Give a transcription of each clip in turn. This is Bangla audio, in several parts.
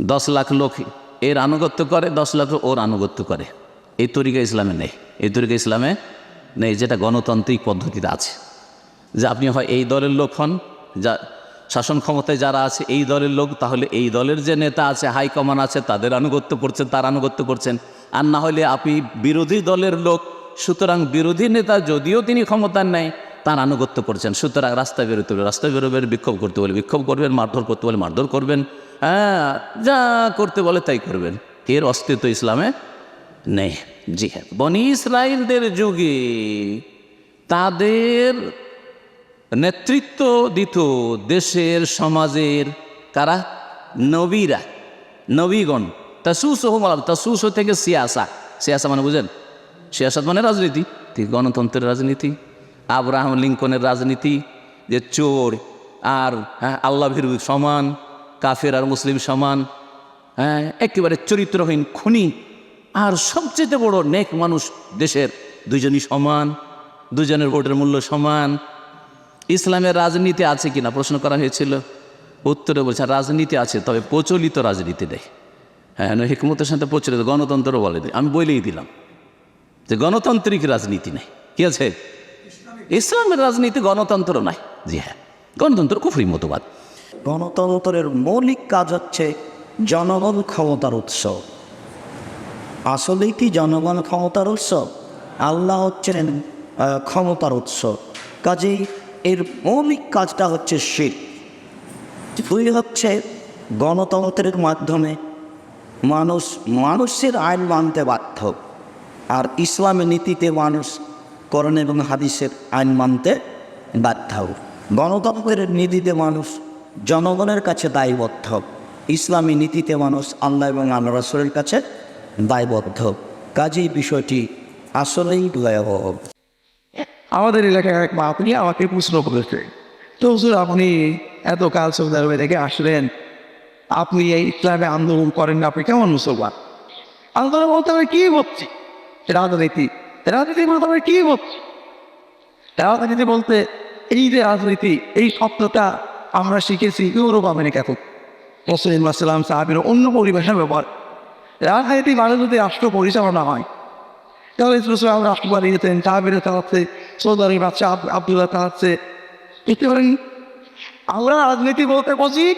দশ লাখ লোক এর আনুগত্য করে, দশ লাখ ওর আনুগত্য করে। এই তরিকা ইসলামে নেই। এই তরিকা ইসলামে নেই যেটা গণতান্ত্রিক পদ্ধতিতে আছে। যে আপনি হয় এই দলের লোক হন, যা শাসন ক্ষমতায় যারা আছে এই দলের লোক, তাহলে এই দলের যে নেতা আছে হাইকমান আছে, তাদের আনুগত্য করছেন, তার আনুগত্য করছেন। আর না হলে আপনি বিরোধী দলের লোক, সুতরাং বিরোধী নেতা যদিও তিনি ক্ষমতার নেয় তার আনুগত্য করছেন। সুতরাং রাস্তায় বেরোতে হবে রাস্তায় বেরোবেন, বিক্ষোভ করতে বলে, বিক্ষোভ করবেন, মারধর করতে বলে, মারধর করবেন। হ্যাঁ যা করতে বলে তাই করবেন। এর অস্তিত্ব ইসলামে নেই। জি হ্যাঁ বনি ইসরায়েলদের যুগে তাদের নেতৃত্ব দিত দেশের সমাজের কারা? নবীরা, নবীগণ। তাসুস হোমাল তাসুস থেকে সিয়াসা। সিয়াসা মানে বুঝেন? সিয়াসাত মানে রাজনীতি গণতন্ত্রের রাজনীতি। আব্রাহাম লিঙ্কনের রাজনীতি যে চোর আর হ্যাঁ আল্লাহ ভীর সমান, কাফের আর মুসলিম সমান হ্যাঁ একেবারে চরিত্রহীন খুনি আর সবচেয়ে বড় নেক মানুষ দেশের দুজনই সমান দুজনের ভোটের মূল্য সমান। ইসলামের রাজনীতি আছে কিনা প্রশ্ন করা হয়েছিল। উত্তরে বলছে, রাজনীতি আছে, তবে প্রচলিত রাজনীতি নেই। হ্যাঁ হিকমতের সাথে প্রচলিত গণতন্ত্র বলে দেয় আমি বলেই দিলাম যে গণতান্ত্রিক রাজনীতি নেই। কি আছে? ইসলামের রাজনীতি গণতন্ত্র নাই জি হ্যাঁ গণতন্ত্র কুফরি মতবাদ। গণতন্ত্রের মৌলিক কাজ হচ্ছে জনগণ ক্ষমতার উৎস। আসলেই কি জনগণ ক্ষমতার উৎস? আল্লাহ হচ্ছেন ক্ষমতার উৎস। কাজেই এর মৌলিক কাজটা হচ্ছে শির। দুই হচ্ছে গণতন্ত্রের মাধ্যমে মানুষ মানুষের আইন মানতে বাধ্য। আর ইসলামী নীতিতে মানুষ করণ এবং হাদিসের আইন মানতে বাধ্য গণতন্ত্রের নীতিতে মানুষ জনগণের কাছে দায়বদ্ধ। ইসলামী নীতিতে মানুষ আল্লাহ এবং আল্লাহ রসুলের কাছে দায়বদ্ধ। কাজেই বিষয়টি আসলেই ভয়াবহ। আমাদের এলাকায় এক আপনি আমাকে প্রশ্ন করেছে, তো হুজুর, আপনি এত কাল সৌদি আরবে থেকে আসলেন, আপনি এই ইসলামে আন্দোলন করেন না আপনি কেমন মুসলমান? আন্দোলন বলতে, আমি কি বলছি রাজনীতি রাজনীতি বলতে আমি কি রাজনীতি বলতে এই যে রাজনীতি, এই শব্দটা আমরা শিখেছি ইউরোপ আমেরিকা থেকে। রসুলিম সাল্লাম সাহাবির অন্য পরিবেশে ব্যবহার। রাজনীতি মানে যদি রাষ্ট্র পরিচালনা হয়, তাহলে ইসলাম রাষ্ট্র বানিয়েছেন সাহাবিরা চালাচ্ছে সৌদারি বাচ্চা আবদুল্লাহ চালাচ্ছে। বুঝতে পারেন আমরা রাজনীতি বলতে বুঝি,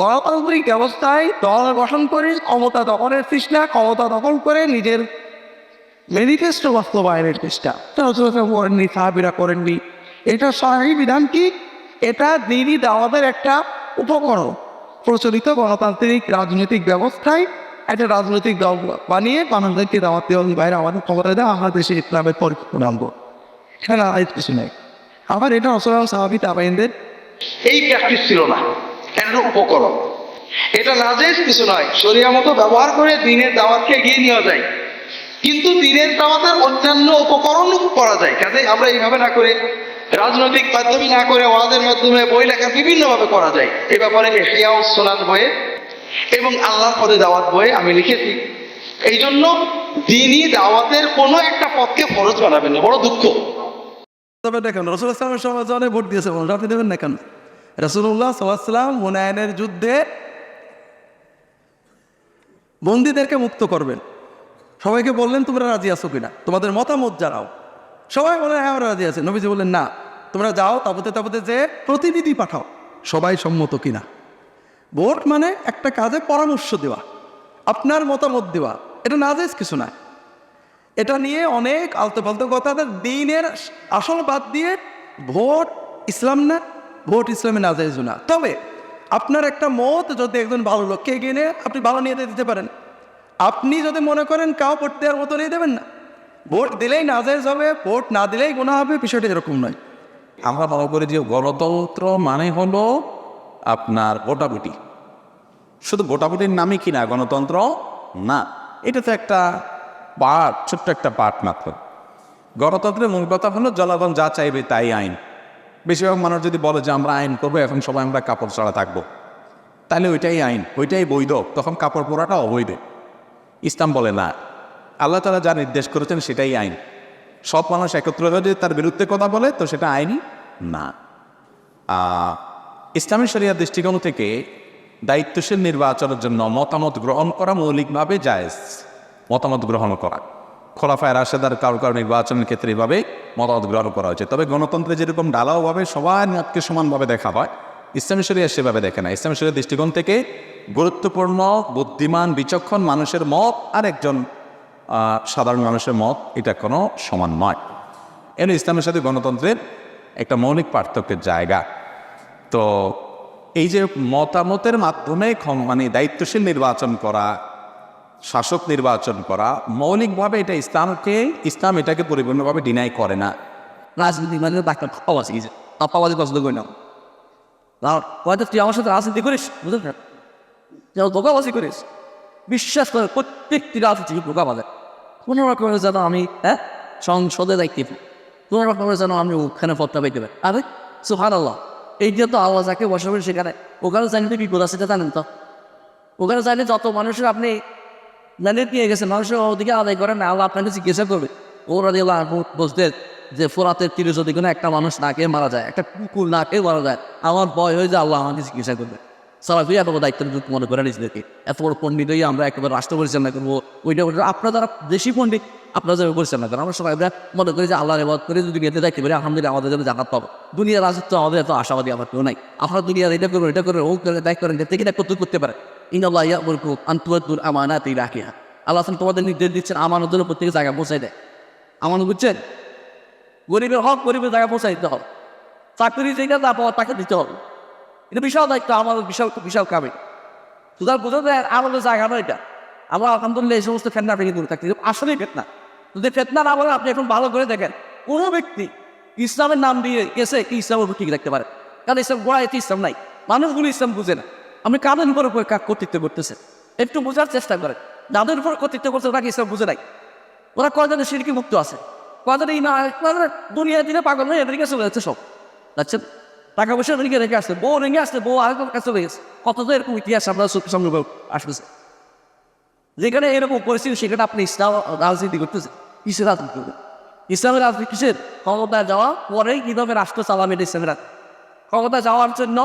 গণতান্ত্রিক ব্যবস্থায় দল গঠন করে, ক্ষমতা দখলের চেষ্টা ক্ষমতা দখল করে নিজের ম্যানিফেস্টো বাস্তবায়নের চেষ্টা করেননি সাহাবিরা করেননি এটা সরকারি বিধান কি? এটা দিনই দাওয়াতের একটা উপকরণ। প্রচলিত গণতান্ত্রিক রাজনৈতিক ব্যবস্থায় একটা রাজনৈতিক দল বানিয়ে মানুষদেরকে দাওয়াত দেওয়া বাইরে আমাদের ক্ষমতা দেওয়া আমরা দেশে ইসলামের আনব এখানে কিছু নেই। আবার এটা রসুলাম সাহাবি তাবাইনদের এই প্র্যাকটিস ছিল না। এটা উপকরণ। এটা নাজেজ কিছু নয়। শরিয়া মতো ব্যবহার করে দিনের দাওয়াতকে এগিয়ে নেওয়া যায় কিন্তু দিনের দাওয়াতের অন্যান্য উপকরণ করা যায়। কাজে আমরা এইভাবে না করে রাজনৈতিক মাধ্যমে না করে ওয়াদের মাধ্যমে বই লেখা বিভিন্নভাবে করা যায়। এ ব্যাপারে এহিয়াও সোনান বইয়ে এবং আল্লাহর পদে দাওয়াত বইয়ে আমি লিখেছি। এই জন্য দিনই দাওয়াতের কোনো একটা পথকে ফরজ বানাবেন না, বড় দুঃখ। তবে দেখেন রসুল ইসলামের সময় জনে ভোট দিয়েছে বলুন দেবেন না কেন? রসুল্লাহ সাল্লাম হুনায়নের যুদ্ধে বন্দীদেরকে মুক্ত করবেন। সবাইকে বললেন, তোমরা রাজি আছো কিনা? তোমাদের মতামত জানাও। সবাই বলে হ্যাঁ আমরা রাজি আছি। নবীজি বললেন, না, তোমরা যাও তাবতে তাবতে যে প্রতিনিধি পাঠাও, সবাই সম্মত কিনা? ভোট মানে একটা কাজে পরামর্শ দেওয়া, আপনার মতামত দেওয়া, এটা নাজেজ কিছু না এটা নিয়ে অনেক আলতো ফালতো কথা দিনের আসল বাদ দিয়ে ভোট ইসলাম না, ভোট ইসলামে না যায় না। তবে আপনার একটা মত যদি একজন ভালো লোককে নিয়ে আপনি ভালো নিয়ে দিতে পারেন আপনি যদি মনে করেন কাউ ভোট দেওয়ার মতো নিয়ে দেবেন না। ভোট দিলেই নাজাইজ হবে ভোট না দিলেই গোনা হবে, বিষয়টা এরকম নয়। আমরা মনে করি যে গণতন্ত্র মানে হলো আপনার ভোটাভুটি। শুধু ভোটাভুটির নামই কি না, গণতন্ত্র? না। এটা তো একটা পার্ট ছোট্ট একটা পার্ট মাত্র। গণতন্ত্রের মূল কথা হলো, জনগণ যা চাইবে তাই আইন। বেশিরভাগ মানুষ যদি বলে যে আমরা আইন করব, এখন সবাই আমরা কাপড় ছাড়া থাকব। তাহলে ওইটাই আইন, ওইটাই বৈধ। তখন কাপড় পরাটা অবৈধ। ইসলাম বলে না। আল্লাহ তালা যা নির্দেশ করেছেন সেটাই আইন। সব মানুষ একত্র হয়ে যদি তার বিরুদ্ধে কথা বলে, তো সেটা আইনই না। ইসলামী শরিয়ার দৃষ্টিকোণ থেকে দায়িত্বশীল নির্বাচনের জন্য মতামত গ্রহণ করা মৌলিকভাবে জায়েজ। মতামত গ্রহণ করা। খোলাফায় রাশেদার কারও কারও নির্বাচনের ক্ষেত্রে এভাবে মতামত গ্রহণ করা হয়েছে। তবে গণতন্ত্রে যেরকম ঢালাওভাবে সবার মতকে সমানভাবে দেখা হয়। ইসলামী শরিয়া সেভাবে দেখে না। ইসলামী শরিয়া দৃষ্টিকোণ থেকে গুরুত্বপূর্ণ, বুদ্ধিমান, বিচক্ষণ মানুষের মত আর একজন সাধারণ মানুষের মত এটা কোনো সমান নয়। এর ইসলামের সাথে গণতন্ত্রের একটা মৌলিক পার্থক্যের জায়গা। তো এই যে মতামতের মাধ্যমে মানে দায়িত্বশীল নির্বাচন করা, শাসক নির্বাচন করা, মৌলিকভাবে এটা ইসলামকে, ইসলাম এটাকে পরিপূর্ণভাবে ডিনাই করে না। রাজনীতি মানে ডাক্তার আওয়াজ গেছে আওয়াজে পছন্দ করি না তুই আমার সাথে রাজনীতি করিস? বুঝলি না? যেন ধোকাবাজি করিস। বিশ্বাস করে প্রত্যেকটি রাজনীতি ধোকাবাজে কোনো রকমের যেন আমি হ্যাঁ? সংসদে দায়িত্ব কোনো রকমের যেন আমি ওখানে পথটা পেতে পারি আরে সুহান আল্লাহ এই যে তো আল্লাহ যাকে বসাবেন সেখানে, ওখানে জানলে বিপদ আছে জানেন তো? ওখানে চাইলে যত মানুষের আপনি ল্যান্ডেড নিয়ে গেছেন, মানুষের ওদিকে আদায় করেন, আল্লাহ আপনাকে জিজ্ঞাসা করবে। ওরা দিয়ে বলতে যে ফোরাতের তীরে যদি কোনো একটা মানুষ না খেয়ে মারা যায়, একটা কুকুর না খেয়ে মারা যায়, আমার ভয় হয়ে যায়, আল্লাহ আমাকে চিকিৎসা করবে। সারা তুই এত দায়িত্ব মনে করে নিজেদেরকে এত বড় পণ্ডিত হয়ে আমরা একেবারে রাষ্ট্র পরিচালনা করব, ওইটা ওইটা। আপনার যারা দেশি পণ্ডিত, আপনারা যাবে পরিচালনা করেন, আমরা সবাই মনে করি যে আল্লাহ রেবাদ করে যদি নিতে দায়িত্ব করি আলহামদুলিল্লাহ আমাদের জন্য জানাত পাবো। দুনিয়ার রাজত্ব আমাদের এত আশাবাদী, আমার কেউ নাই। আপনারা দুনিয়ার এটা করবেন এটা করবেন ও করে দায়িত্ব করেন থেকে এটা করতে করতে পারে ইনাল্লাহ ইয়াবরকু আন্তুয়াদুল আমানাত রাখিয়া আল্লাহ তোমাদের নির্দেশ দিচ্ছেন আমানতের প্রত্যেক জায়গায় পৌঁছাই দেয়। আমানত বুঝছেন? গরিবের হক গরিবের জায়গায় পৌঁছাই দিতে হবে। চাকরি যেটা না পাওয়া তাকে দিতে হবে। এটা বিশাল দায়িত্ব আমাদের বিশাল বিশাল কামে। সুতরাং বোঝা যায় আমাদের জায়গা নয় এটা। আমরা আলহামদুলিল্লাহ এই সমস্ত ফেতনা ভেঙে দূরে থাকি আসলেই ফেতনা। যদি ফেতনা না বলে আপনি এখন ভালো করে দেখেন, কোনো ব্যক্তি ইসলামের নাম দিয়ে গেছে কি ইসলামের উপর ঠিক রাখতে পারে? কারণ ইসলাম গোড়াইতে ইসলাম নাই। মানুষগুলো ইসলাম বুঝে না। আমি কাদের উপর উপর কর্তৃত্ব করতেছে একটু বোঝার চেষ্টা করেন। যাদের উপর কর্তৃত্ব করছে তাকে ইসলাম বুঝে নাই? ওরা কয়জনের সিরকি মুক্ত আছে? এই না দুনিয়া দিনে পাগল হয়ে এদিকে চলে যাচ্ছে সব। যাচ্ছেন টাকা পয়সা রেখে রেখে আসছে, বউ রেখে আসছে, বউ আরেকজন কাছে গেছে। কত তো এরকম ইতিহাস আমরা চোখের আসতেছে। যেখানে এরকম পরিস্থিতি, সেখানে আপনি ইসলাম রাজনীতি করতেছেন। কিসের রাজনীতি করবেন? ইসলামের রাজনীতি কিসের? ক্ষমতায় যাওয়া পরে কীভাবে রাষ্ট্র চালাবে ইসলামের ক্ষমতায় যাওয়ার জন্য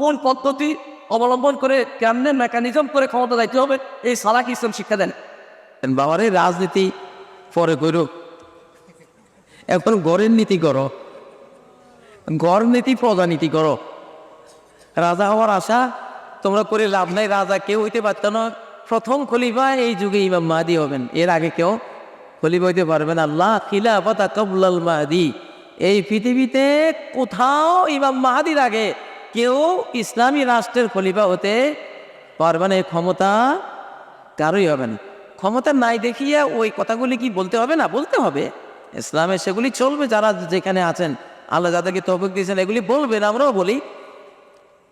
কোন পদ্ধতি অবলম্বন করে, কেমনে মেকানিজম করে ক্ষমতা যাইতে হবে, এই সালাক ইসলাম শিক্ষা দেন। বাবারে, রাজনীতি পরে করো এখন গড়ের নীতি করো। গড় নীতি, প্রজানীতি করো। রাজা হওয়ার আশা, তোমরা করে লাভ নাই, রাজা কেউ হইতে পারত না। প্রথম খলিফা এই যুগে ইমাম মাহাদি হবেন। এর আগে কেউ খলিফা হইতে পারবেন আল্লাহ খিলাফতা কবলাল মাহাদি। এই পৃথিবীতে কোথাও ইমাম মাহাদির আগে কেউ ইসলামী রাষ্ট্রের খলিফা হতে পারবে না। এই ক্ষমতা কারোই হবে না। ক্ষমতা নাই দেখিয়া ওই কথাগুলি কি বলতে হবে না? বলতে হবে। ইসলামে সেগুলি চলবে, যারা যেখানে আছেন, আল্লাহ যাদেরকে তফিক দিয়েছেন, এগুলি বলবেন, আমরাও বলি।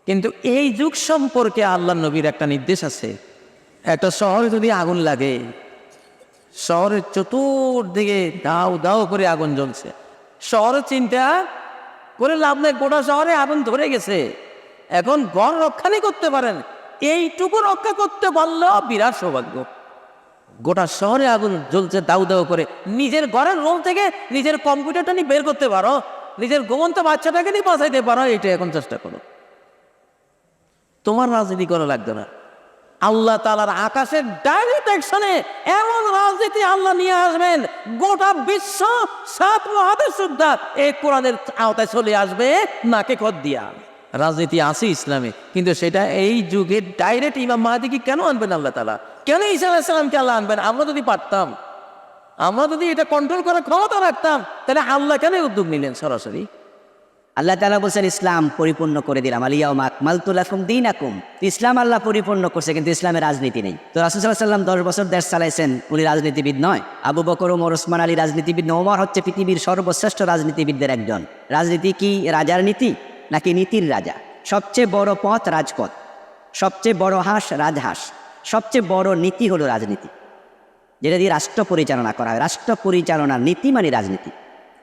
কিন্তু এই যুগ সম্পর্কে আল্লাহ নবীর একটা নির্দেশ আছে। একটা শহরে যদি আগুন লাগে, শহরের চতুর্দিকে দাও দাও করে আগুন জ্বলছে। শহরের চিন্তা করে লাভ নেই, গোটা শহরে আগুন ধরে গেছে। এখন ঘর রক্ষানি করতে পারেন। এইটুকু রক্ষা করতে পারলেও বিরাট সৌভাগ্য। গোটা শহরে আগুন জ্বলছে, দাউ দাউ করে। নিজের ঘরের রোল থেকে নিজের কম্পিউটারটা নিয়ে বের করতে পারো। নিজের গোমন্ত বাচ্চাটাকে নিয়ে বাঁচাইতে পারো, এটা এখন চেষ্টা করো। তোমার রাজনীতি করা লাগবে না। আল্লাহ তালার আকাশের ডাইরেক্ট অ্যাকশনে এমন রাজনীতি আল্লাহ নিয়ে আসবেন। গোটা বিশ্ব সাত মহাদেশ সুদ্ধা এই কোরআনের আওতায় চলে আসবে, নাকে কদ দিয়া। রাজনীতি আছে ইসলামে, কিন্তু সেটা এই যুগে ডাইরেক্ট ইমাম মাহাদিকে কেন আনবেন আল্লাহ তালা কেন ইসা আলাইসালামকে আল্লাহ আনবেন? আমরা যদি পারতাম, আমরা যদি এটা কন্ট্রোল করার ক্ষমতা রাখতাম, তাহলে আল্লাহ কেন উদ্যোগ নিলেন সরাসরি? আল্লাহ তালা বলছেন, ইসলাম পরিপূর্ণ করে দিলাম। আলিয়াও মাকমালতুলাকুম দিন আকুম ইসলাম আল্লাহ পরিপূর্ণ করছে, কিন্তু ইসলামের রাজনীতি নেই। তো সাল্লাম দশ বছর দেশ চালাইছেন, উনি রাজনীতিবিদ নয়। আবু বকর, ওমর, ওসমান আলী রাজনীতিবিদ ওমর হচ্ছে পৃথিবীর সর্বশ্রেষ্ঠ রাজনীতিবিদদের একজন। রাজনীতি কি? রাজার নীতি? নাকি নীতির রাজা? সবচেয়ে বড় পথ রাজপথ, সবচেয়ে বড় হাঁস রাজহাঁস, সবচেয়ে বড় নীতি হলো রাজনীতি। যেটা দিয়ে রাষ্ট্র পরিচালনা করা হয়। রাষ্ট্র পরিচালনার নীতি মানে রাজনীতি।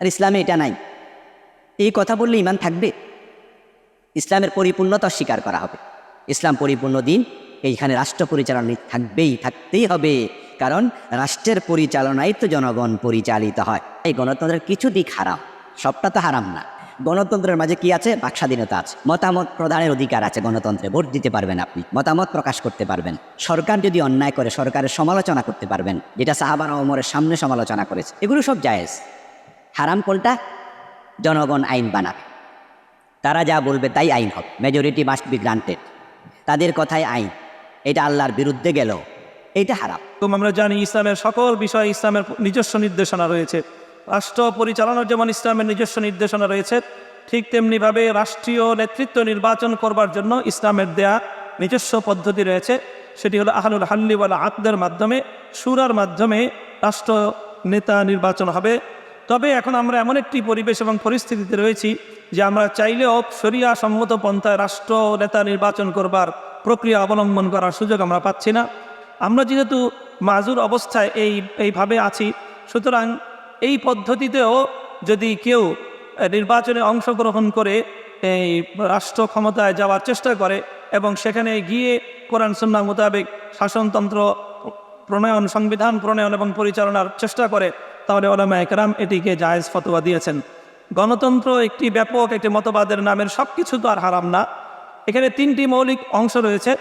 আর ইসলামে এটা নাই। এই কথা বললে ইমান থাকবে? ইসলামের পরিপূর্ণতা স্বীকার করা হবে। ইসলাম পরিপূর্ণ দিন, এইখানে রাষ্ট্র পরিচালনা থাকবেই, থাকতেই হবে। কারণ রাষ্ট্রের পরিচালনায় তো জনগণ পরিচালিত হয়। এই গণতন্ত্রের কিছু দিক হারাম, সবটা তো হারাম না। গণতন্ত্রের মাঝে কি আছে? বাক স্বাধীনতা আছে। মতামত প্রদানের অধিকার আছে গণতন্ত্রে, ভোট দিতে পারবেন আপনি। মতামত প্রকাশ করতে পারবেন। সরকার যদি অন্যায় করে, সরকারের সমালোচনা করতে পারবেন। যেটা সাহাবান অমরের সামনে সমালোচনা করেছে। এগুলো সব জায়েজ। হারাম কোনটা? জনগণ আইন বানাবে। তারা যা বলবে তাই আইন হবে। মেজরিটি মাস্ট বি গ্রান্টেড তাদের কথাই আইন। এটা আল্লাহর বিরুদ্ধে গেল এটা হারাম। এবং আমরা জানি ইসলামের সকল বিষয়ে ইসলামের নিজস্ব নির্দেশনা রয়েছে। রাষ্ট্র পরিচালনার যেমন ইসলামের নিজস্ব নির্দেশনা রয়েছে, ঠিক তেমনিভাবে রাষ্ট্রীয় নেতৃত্ব নির্বাচন করবার জন্য ইসলামের দেয়া নিজস্ব পদ্ধতি রয়েছে। সেটি হলো আহলুল হাল্লিওয়ালা আকদের মাধ্যমে, সুরার মাধ্যমে রাষ্ট্র নেতা নির্বাচন হবে। তবে এখন আমরা এমন একটি পরিবেশ এবং পরিস্থিতিতে রয়েছি যে আমরা চাইলেও শরিয়া সম্মত পন্থায় রাষ্ট্র নেতা নির্বাচন করবার প্রক্রিয়া অবলম্বন করার সুযোগ আমরা পাচ্ছি না। আমরা যেহেতু মাজুর অবস্থায় এই, এইভাবে আছি, সুতরাং এই পদ্ধতিতেও যদি কেউ নির্বাচনে অংশগ্রহণ করে, এই রাষ্ট্র ক্ষমতায় যাওয়ার চেষ্টা করে এবং সেখানে গিয়ে কোরআন সন্না মোতাবেক শাসনতন্ত্র প্রণয়ন, সংবিধান প্রণয়ন এবং পরিচালনার চেষ্টা করে, তাহলে ওলামা একরাম এটিকে জায়েজ ফতোয়া দিয়েছেন। গণতন্ত্র একটি ব্যাপক একটি মতবাদের নামের সব কিছু তো আর হারাম না। এখানে তিনটি মৌলিক অংশ রয়েছে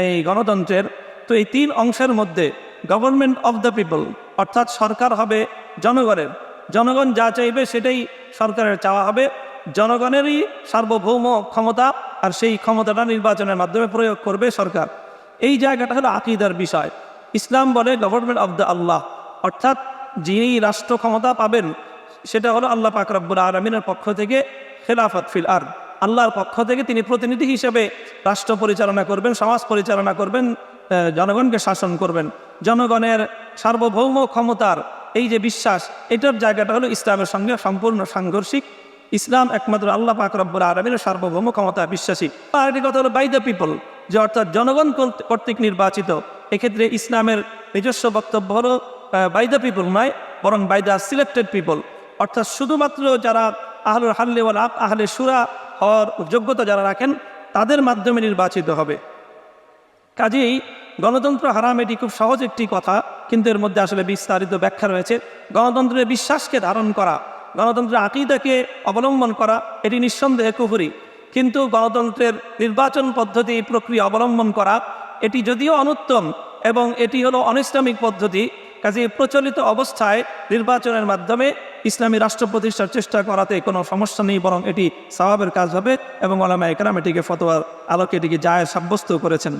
এই গণতন্ত্রের। তো এই তিন অংশের মধ্যে গভর্নমেন্ট অফ দ্য পিপল অর্থাৎ সরকার হবে জনগণের, জনগণ যা চাইবে সেটাই সরকারের চাওয়া হবে। জনগণেরই সার্বভৌম ক্ষমতা আর সেই ক্ষমতাটা নির্বাচনের মাধ্যমে প্রয়োগ করবে সরকার। এই জায়গাটা হলো আকিদার বিষয়। ইসলাম বলে গভর্নমেন্ট অব দ্য আল্লাহ অর্থাৎ যিনি রাষ্ট্র ক্ষমতা পাবেন, সেটা হলো আল্লাহ পাক রব্বুল আলমিনের পক্ষ থেকে খেলাফত ফিল আর আল্লাহর পক্ষ থেকে তিনি প্রতিনিধি হিসেবে রাষ্ট্র পরিচালনা করবেন, সমাজ পরিচালনা করবেন জনগণকে শাসন করবেন। জনগণের সার্বভৌম ক্ষমতার এই যে বিশ্বাস, এটার জায়গাটা হলো ইসলামের সঙ্গে সম্পূর্ণ সাংঘর্ষিক। ইসলাম একমাত্র আল্লাহ পাক আলমিনের সার্বভৌম ক্ষমতা বিশ্বাসী। আর কথা হলো বাই দ্য পিপল যে অর্থাৎ জনগণ কর্তৃক নির্বাচিত। এক্ষেত্রে ইসলামের নিজস্ব বক্তব্য হলো বাই দ্য পিপল নয়, বরং বাই দ্য সিলেক্টেড পিপল অর্থাৎ শুধুমাত্র যারা আহলুল হাল্লেওয়াল আপ আহলে সুরা হওয়ার যোগ্যতা যারা রাখেন, তাদের মাধ্যমে নির্বাচিত হবে। কাজেই গণতন্ত্র হারাম, এটি খুব সহজ একটি কথা, কিন্তু এর মধ্যে আসলে বিস্তারিত ব্যাখ্যা রয়েছে। গণতন্ত্রের বিশ্বাসকে ধারণ করা, গণতন্ত্রের আকিদাকে অবলম্বন করা, এটি নিঃসন্দেহে কুহুরি কিন্তু গণতন্ত্রের নির্বাচন পদ্ধতি, প্রক্রিয়া অবলম্বন করা, এটি যদিও অনুত্তম এবং এটি হলো অনিসলামিক পদ্ধতি কাজে প্রচলিত অবস্থায় নির্বাচনের মাধ্যমে ইসলামী রাষ্ট্র প্রতিষ্ঠার চেষ্টা করাতে কোনো সমস্যা নেই, বরং এটি সওয়াবের কাজ হবে এবং আলামা একরাম এটিকে ফতোয়ার আলোকে এটিকে জায় সাব্যস্ত করেছেন।